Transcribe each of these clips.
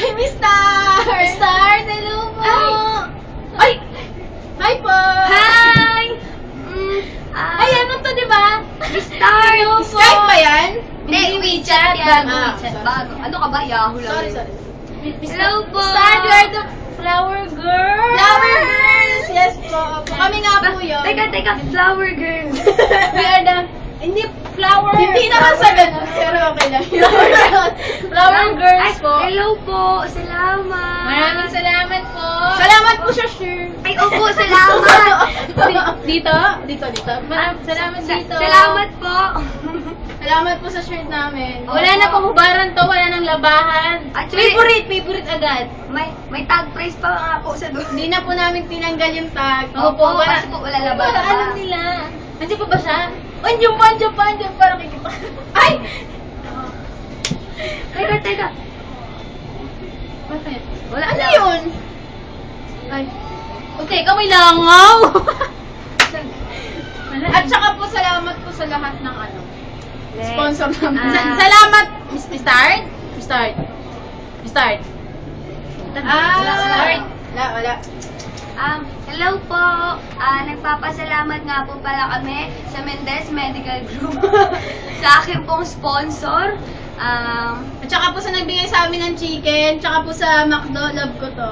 Hi, Miss Star! Miss Star, hello po! Ay! Hi po! Hi! Mm, Ay, ano to, di ba? Miss Star! Hello po! Skype ba yan? Hindi, WeChat yan. Ah, WeChat. sorry. Bago. Ano ka ba? Yahoo lang. Sorry, yun. sorry. Miss Hello po! Star, you are the flower girl! Flower girls! Yes po. Kami nga po yun. Teka, teka. Flower girl. We are the... Hindi, flower. Hindi naman sa ganun. Okay lang. Flower girls. Flower girls Ay, po. Hello po. Salamat. Maraming salamat po. Salamat po siya, sure. Ay, opo, salamat. dito? Dito, dito. Maraming salamat Sa- dito. Salamat po. Salamat po sa shirt namin. Opo. Wala na pong hubaran to, wala nang labahan. Actually- favorite, favorite agad. May may tag price pa nga po sa doon. Hindi na po namin tinanggal yung tag. Opo, kasi po wala labahan Wala, alam nila. Nandiyan pa ba siya? Oh, andiyan pa, andiyan pa, andiyan pa. Nakikita. Ay! Teka, teka. Bakit? Wala Ano lang. yun? Ay. O, teka, may langaw. At saka po, salamat po sa lahat ng ano. Sponsor namin. Ah. Sa- salamat, Miss Miss Tart? Miss Tart. Miss Tart. Ah, Wala, wala. Wala, wala. Um, hello po. Ah, nagpapasalamat nga po pala kami sa Mendez Medical Group sa akin pong sponsor. Um, At saka po sa nagbigay sa amin ng chicken, tsaka po sa McDo, love ko to.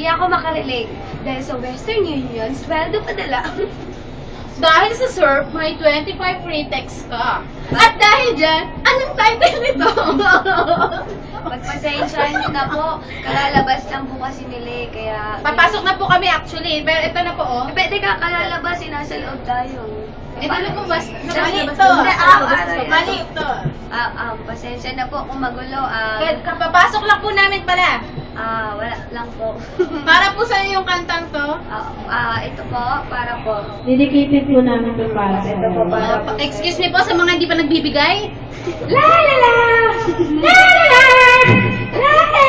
Ah, hindi ako makarelate dahil sa Western Union, sweldo padala. Dahil sa surf, may 25 free text ka. At dahil dyan, anong title nito? Magpasensya nyo na po. Kalalabas lang po kasi nila eh, kaya... Papasok na po kami actually, pero ito na po oh. Eh, pwede ka kalalabas, eh, nasa loob tayo. Eh, ano kung mas... Mali ito. ito. Hindi, ah, ah, Mali ito. Ah, um, pasensya na po kung magulo. Ah, Kapapasok lang po namin pala. Ah, wala lang po. Para po sa yung kantang to. Ah, ah, ito po, para po. Dedicated po namin to para sa Ito po para po. Excuse me po sa mga hindi pa nagbibigay. La la la! La la la! La la la!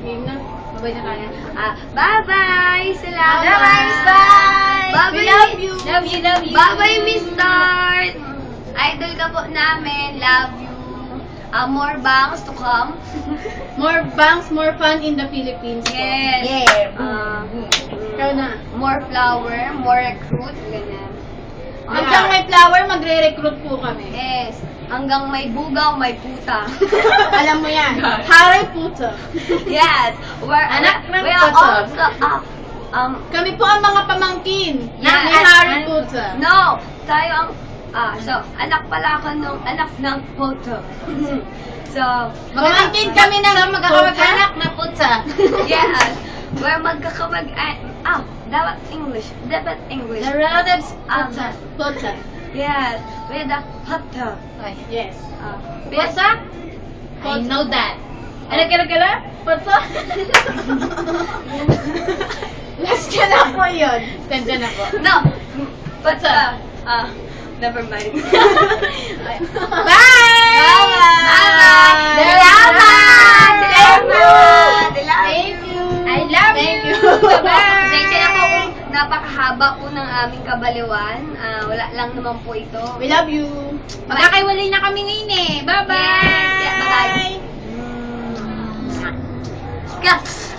Game na. Babay na kaya. Ah, bye-bye! Salamat! Bye-bye, Bye! Bye-bye, We love Miss- you. Love you, love you. Bye-bye, Miss Tart! Idol ka po namin. Love you. Ah, more bangs to come. More banks, more fun in the Philippines. Yes. Yeah. Ah, Ikaw na. more flower, more recruit, ganyan. Hanggang may flower, magre-recruit po kami. Yes. Hanggang may bugaw, may puta. Alam mo yan. Harry Potter. yes. We're, Anak ng we are puta. also, ah, um, Kami po ang mga pamangkin Yes. ni Harry Potter. no, tayo ang, ah, so, anak pala ako nung anak ng puto. so, Pamangkin kami ng magkakamag-anak na Potter. yes. We're magkakamag, ah, ah, dapat English, dapat English. The relatives Um, Potter. Potter. Yes, we're the puto. Yes. Ah, Potter? I know that. Ano kira kira? Potter? Last ka na po yun. Ganda na po. no, but, Puto. uh, ah, never mind. Bye! Bye-bye! Salamat! Salamat! Thank you! I love Thank you! you. Bye-bye! Pasensya na po kung napakahaba po ng aming kabaliwan. Ah, wala lang naman po ito. We love you! Magkakaiwalay na kami ngayon eh. Bye-bye! Yes, yeah, bye-bye. Guts!